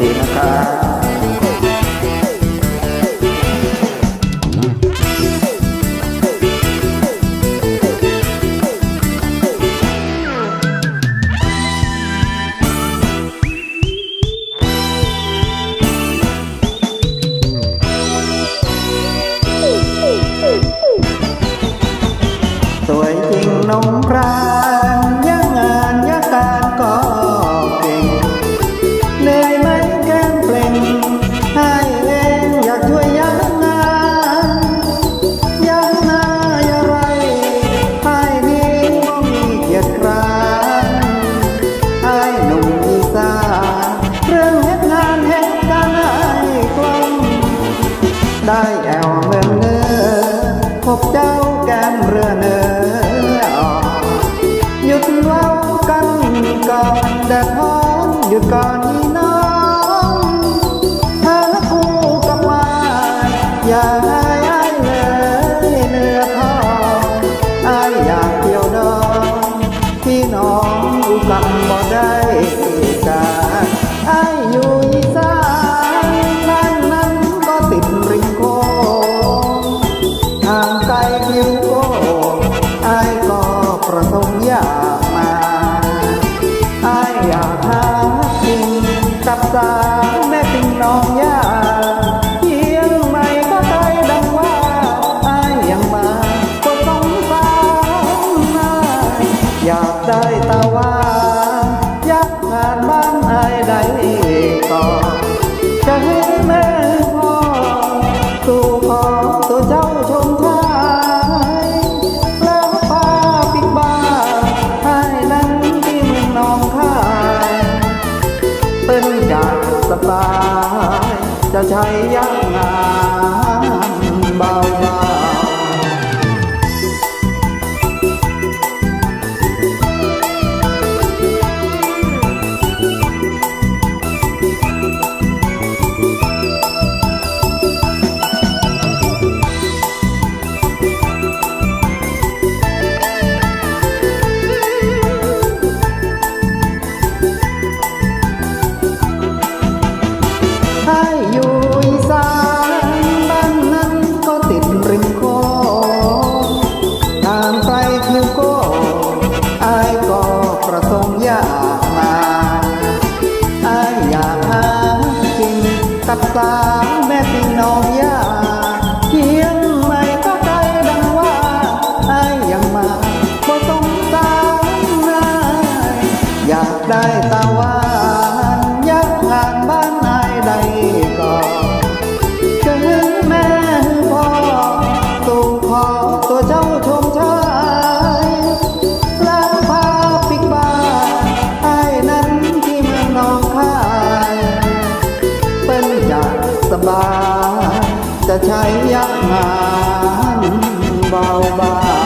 ดีนะครับ ได้ ห่างไกลผิวโกอายก็ประสงค์อยากมาอายอยากหากินกับสาวแม่ติงน้องยาเพียงไม่ก็ไกลดังว่าอายยังมาก็ต้องสาวนาอยากได้ตาว่าอยากงานบ้านอายได้ก่อน จะใช้ยังง อยากได้ตาหวานยากงานบ้านนายใดก็จะเห็นแม่พ่อสู่ขอตัวเจ้าชมชายแล้วพาปิกบ้านไอ้นั้นที่เมืองหนองคายเป็นอยากสบายจะใช้ยักงานเบาๆ